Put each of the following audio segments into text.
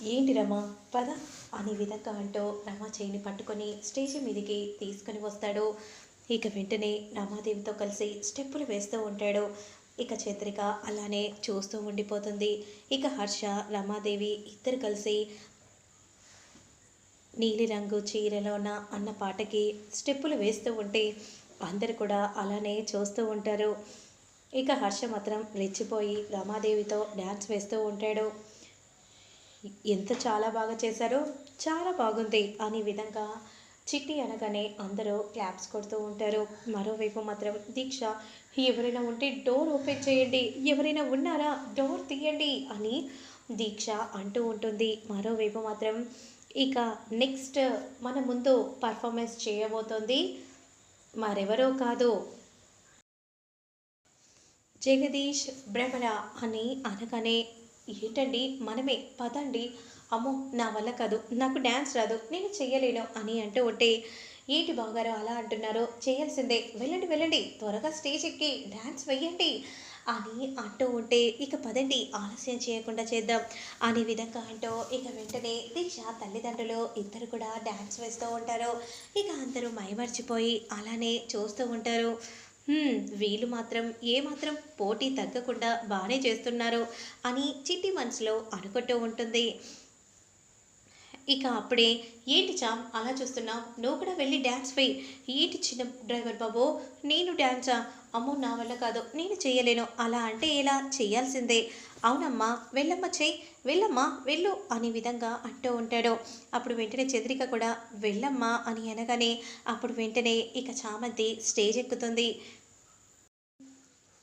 ఏంటి రమా? పద. అనే విధంగా అంటూ రమా చేయిని పట్టుకొని స్టేజ్ మీదకి తీసుకొని వస్తాడు. ఇక వెంటనే రమాదేవితో కలిసి స్టెప్పులు వేస్తూ ఉంటాడు. ఇక చంద్రిక అలానే చూస్తూ ఉండిపోతుంది. ఇక హర్ష రమాదేవి ఇద్దరు కలిసి నీలిరంగు చీరలో ఉన్న అన్న పాటకి స్టెప్పులు వేస్తూ ఉంటే అందరు కూడా అలానే చూస్తూ ఉంటారు. ఇక హర్ష మాత్రం రెచ్చిపోయి రమాదేవితో డ్యాన్స్ వేస్తూ ఉంటాడు. ఎంత చాలా బాగా చేశారో చాలా బాగుంది. అనే విధంగా చిట్టి అనగానే అందరూ క్లాప్స్ కొడుతూ ఉంటారు. మరోవైపు మాత్రం దీక్ష ఎవరైనా ఉంటే డోర్ ఓపెన్ చేయండి. ఎవరైనా ఉన్నారా? డోర్ తీయండి. అని దీక్ష అంటూ ఉంటుంది. మరోవైపు మాత్రం ఇక నెక్స్ట్ మన ముందు పర్ఫార్మెన్స్ చేయబోతోంది. మరెవరో కాదు. జగదీష్ భ్రమర అని అనగానే ఏంటండి? మనమే. పదండి. అమ్మో నా వల్ల కాదు. నాకు డ్యాన్స్ రాదు. నేను చెయ్యలేను అని అంటూ ఉంటే ఏంటి బాగారు అలా అంటున్నారో? చేయాల్సిందే. వెళ్ళండి వెళ్ళండి. త్వరగా స్టేజ్ ఎక్కి డ్యాన్స్ వెయ్యండి అని అంటూ ఉంటే ఇక పదండి. ఆలస్యం చేయకుండా చేద్దాం అనే విధంగా అంటూ ఇక వెంటనే దీక్ష తల్లిదండ్రులు ఇద్దరు కూడా డ్యాన్స్ వేస్తూ ఉంటారు. ఇక అందరూ మైమర్చిపోయి అలానే చూస్తూ ఉంటారు. వీళ్ళు మాత్రం ఏమాత్రం పోటీ తగ్గకుండా బాగానే చేస్తున్నారు అని చిట్టి మనసులో అనుకుంటూ ఉంటుంది. ఇక అప్పుడే ఏంటి చామ్ అలా చూస్తున్నావు? నువ్వు కూడా వెళ్ళి డ్యాన్స్ వేయి. ఏంటి చిన్న డ్రైవర్ బాబు? నేను డ్యాన్సా అమ్మో నా వల్ల కాదు నేను చేయలేను. అలా అంటే ఎలా? చేయాల్సిందే. అవునమ్మా వెళ్ళమ్మా చేయి. వెళ్ళమ్మా వెళ్ళు అనే విధంగా అంటూ ఉంటాడు. అప్పుడు వెంటనే చంద్రిక కూడా వెళ్ళమ్మా అని అనగానే అప్పుడు వెంటనే ఇక చామంతి స్టేజ్ ఎక్కుతుంది.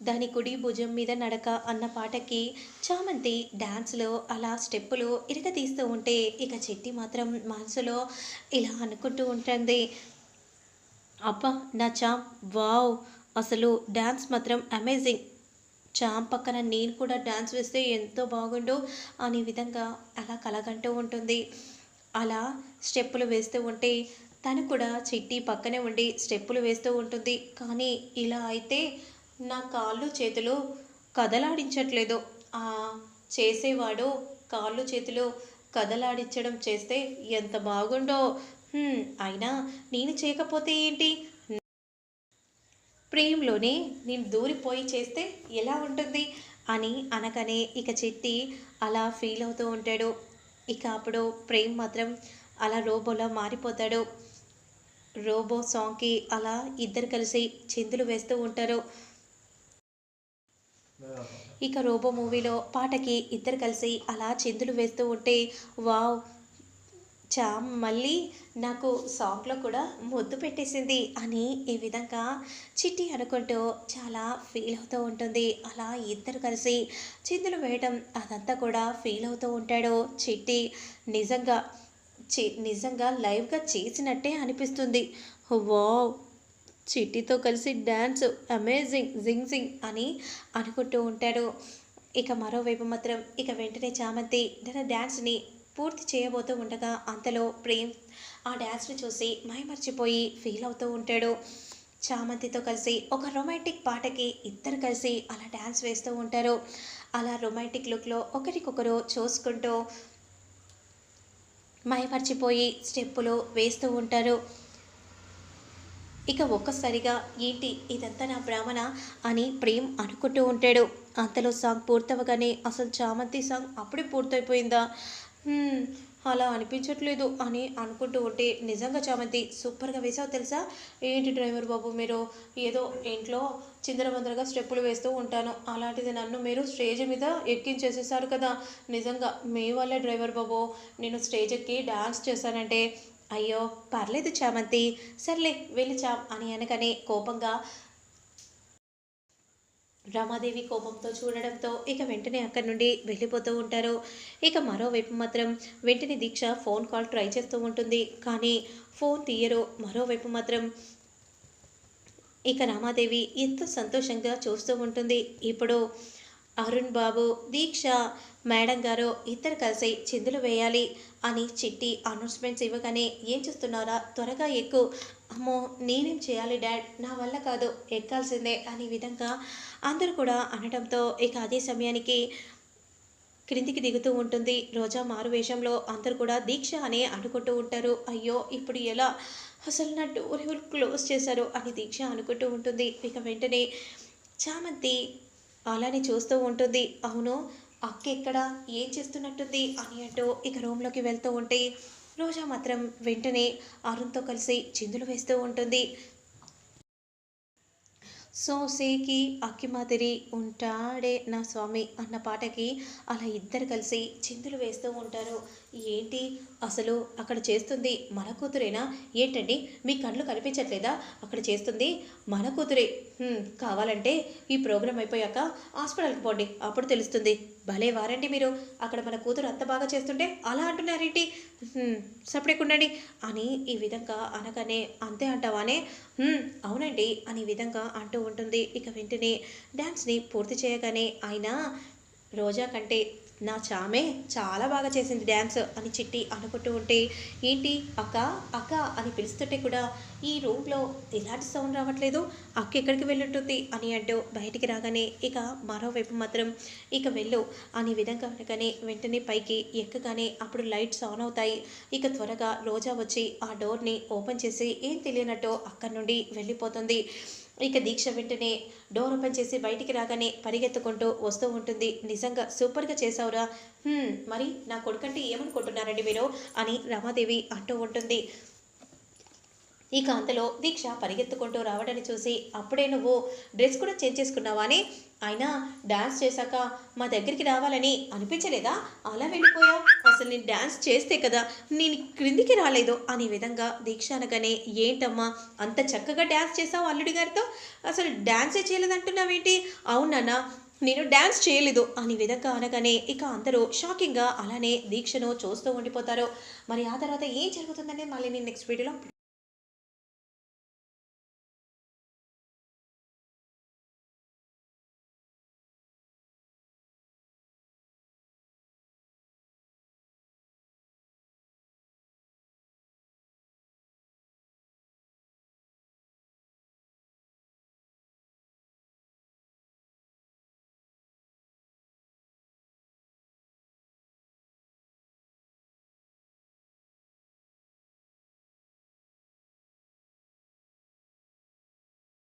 దాని కుడి భుజం మీద నడక అన్న పాటకి చామంతి డ్యాన్స్లో అలా స్టెప్పులు ఇరగతీస్తూ ఉంటే ఇక చెట్టి మాత్రం మనసులో ఇలా అనుకుంటూ ఉంటుంది. అబ్బా నా చామ్ వావ్! అసలు డ్యాన్స్ మాత్రం అమేజింగ్. చామ్ పక్కన నేను కూడా డ్యాన్స్ వేస్తే ఎంతో బాగుండు అనే విధంగా అలా కలగంటూ ఉంటుంది. అలా స్టెప్పులు వేస్తూ ఉంటే తను కూడా చిట్టి పక్కనే ఉండి స్టెప్పులు వేస్తూ ఉంటుంది. కానీ ఇలా అయితే నా కాళ్ళు చేతులు కదలాడించట్లేదు. ఆ చేసేవాడు కాళ్ళు చేతులు కదలాడించడం చేస్తే ఎంత బాగుండో. అయినా నేను చేయకపోతే ఏంటి? ప్రేమలోనే నేను దూరిపోయి చేస్తే ఎలా ఉంటుంది? అని అనగానే ఇక చెట్టి అలా ఫీల్ అవుతూ ఉంటాడు. ఇక అప్పుడు ప్రేమ్ మాత్రం అలా రోబోలా మారిపోతాడు. రోబో సాంగ్కి అలా ఇద్దరు కలిసి చిందులు వేస్తూ ఉంటారు. ఇక రోబో మూవీలో పాటకి ఇద్దరు కలిసి అలా చిందులు వేస్తూ ఉంటే వావ్ చా మళ్ళీ నాకు సాంగ్లో కూడా ముద్దు పెట్టేసింది అని ఈ విధంగా చిట్టి అనుకుంటూ చాలా ఫీల్ అవుతూ ఉంటుంది. అలా ఇద్దరు కలిసి చిందులు వేయటం అదంతా కూడా ఫీల్ అవుతూ ఉంటాడు. చిట్టి నిజంగా చి నిజంగా లైవ్గా చేసినట్టే అనిపిస్తుంది. వావ్! చిట్టితో కలిసి డ్యాన్స్ అమేజింగ్ జింగ్ జింగ్ అని అనుకుంటూ ఉంటాడు. ఇక మరోవైపు మాత్రం ఇక వెంటనే చామంతి తన డ్యాన్స్ని పూర్తి చేయబోతూ ఉండగా అంతలో ప్రేమ్ ఆ డ్యాన్స్ని చూసి మైమర్చిపోయి ఫీల్ అవుతూ ఉంటాడు. చామంతితో కలిసి ఒక రొమాంటిక్ పాటకి ఇద్దరు కలిసి అలా డ్యాన్స్ వేస్తూ ఉంటారు. అలా రొమాంటిక్ లుక్లో ఒకరికొకరు చూసుకుంటూ మైమర్చిపోయి స్టెప్పులు వేస్తూ ఉంటారు. ఇక ఒక్కసారిగా ఏంటి ఇదంతా నా భ్రమణ అని ప్రేమ్ అనుకుంటూ ఉంటాడు. అంతలో సాంగ్ పూర్తవగానే అసలు చామంతి సాంగ్ అప్పుడే పూర్తయిపోయిందా? అలా అనిపించట్లేదు అని అనుకుంటూ ఉంటే నిజంగా చామంతి సూపర్గా వేసావు తెలుసా? ఏంటి డ్రైవర్ బాబు మీరు? ఏదో ఇంట్లో చిందరవందరగా స్టెప్పులు వేస్తూ ఉంటాను. అలాంటిది నన్ను మీరు స్టేజ్ మీద ఎక్కించేసేసారు కదా. నిజంగా మీ వల్లే డ్రైవర్ బాబు. నేను స్టేజ్ ఎక్కి డాన్స్ చేశానంటే అయ్యో పర్లేదు చామంతి. సర్లే వెళ్ళిచాం అని అనగానే కోపంగా రమాదేవి కోపంతో చూడడంతో ఇక వెంటనే అక్కడి నుండి వెళ్ళిపోతూ ఉంటారు. ఇక మరోవైపు మాత్రం వెంటనే దీక్ష ఫోన్ కాల్ ట్రై చేస్తూ ఉంటుంది. కానీ ఫోన్ తీయరు. మరోవైపు మాత్రం ఇక రామాదేవి ఎంతో సంతోషంగా చూస్తూ ఉంటుంది. ఇప్పుడు అరుణ్ బాబు దీక్ష మేడం గారు ఇద్దరు కలిసి చిందులు వేయాలి అని చిట్టి అనౌన్స్మెంట్స్ ఇవ్వగానే ఏం చేస్తున్నారా? త్వరగా ఎక్కువ అమ్మో నేనేం చేయాలి డాడ్? నా వల్ల కాదు ఎక్కాల్సిందే అనే విధంగా అందరూ కూడా అనడంతో ఇక అదే సమయానికి క్రిందికి దిగుతూ ఉంటుంది. రోజా మారు వేషంలో అందరూ కూడా దీక్ష అని అనుకుంటూ ఉంటారు. అయ్యో ఇప్పుడు ఎలా? అసలు నా డోర్ ఎవరు క్లోజ్ చేశారు? అని దీక్ష అనుకుంటూ ఉంటుంది. ఇక వెంటనే చామంతి అలానే చూస్తూ ఉంటుంది. అవును అక్క ఎక్కడ? ఏం చేస్తున్నట్టుంది? అని అంటూ ఇక రూమ్లోకి వెళ్తూ ఉంటే రోజా మాత్రం వెంటనే అరుణ్తో కలిసి చిందులు వేస్తూ ఉంటుంది. సోసేకి అక్కిమాదిరి ఉంటాడే నా స్వామి అన్న పాటకి అలా ఇద్దరు కలిసి చిందులు వేస్తూ ఉంటారు. ఏంటి? అసలు అక్కడ చేస్తుంది మన కూతురేనా? ఏంటండి? మీ కళ్ళు కనిపించట్లేదా? అక్కడ చేస్తుంది మన కూతురే. కావాలంటే ఈ ప్రోగ్రాం అయిపోయాక హాస్పిటల్కి పోండి. అప్పుడు తెలుస్తుంది. భలే వారండి మీరు. అక్కడ మన కూతురు అంత బాగా చేస్తుంటే అలా అంటున్నారేంటి? సపడేకుండండి అని ఈ విధంగా అనగానే అంతే అంటావానే. అవునండి అని ఈ విధంగా అంటూ ఉంటుంది. ఇక వెంటనే డ్యాన్స్ని పూర్తి చేయగానే ఆయన రోజా కంటే నా చామే చాలా బాగా చేసింది డ్యాన్స్ అని చిట్టి అనుకుంటూ ఉంటే ఏంటి అక్క అక్క అని పిలుస్తుంటే కూడా ఈ రూమ్లో ఎలాంటి సౌండ్ రావట్లేదు? అక్క ఎక్కడికి వెళ్ళుంటుంది? అని అంటూ బయటికి రాగానే ఇక మరోవైపు మాత్రం ఇక వెళ్ళు అనే విధంగా అనగానే వెంటనే పైకి ఎక్కగానే అప్పుడు లైట్స్ ఆన్ అవుతాయి. ఇక త్వరగా రోజా వచ్చి ఆ డోర్ని ఓపెన్ చేసి ఏం తెలియనట్టు అక్కడి నుండి వెళ్ళిపోతుంది. ఇక దీక్ష వెంటనే డోర్ ఓపెన్ చేసి బయటికి రాగానే పరిగెత్తుకుంటూ వస్తూ ఉంటుంది. నిజంగా సూపర్గా చేసావురా మరి నా కొడుకంటే ఏమనుకుంటున్నారండి మీరు? అని రమాదేవి అంటూ ఉంటుంది. ఇక అంతలో దీక్ష పరిగెత్తుకుంటూ రావడాన్ని చూసి అప్పుడే నువ్వు డ్రెస్ కూడా చేంజ్ చేసుకున్నావా అని అయినా డ్యాన్స్ చేశాక మా దగ్గరికి రావాలని అనిపించలేదా? అలా వెళ్ళిపోయావు. అసలు నేను డ్యాన్స్ చేస్తే కదా నేను క్రిందికి రాలేదు అనే విధంగా దీక్ష అనగానే ఏంటమ్మా అంత చక్కగా డ్యాన్స్ చేసావు అల్లుడి గారితో? అసలు డ్యాన్సే చేయలేదంటున్నావేంటి? అవునన్నా నేను డ్యాన్స్ చేయలేదు అని విధంగా అనగానే ఇక అందరూ షాకింగ్గా అలానే దీక్షను చూస్తూ ఉండిపోతారు. మరి ఆ తర్వాత ఏం జరుగుతుందనే మళ్ళీ నేను నెక్స్ట్ వీడియోలో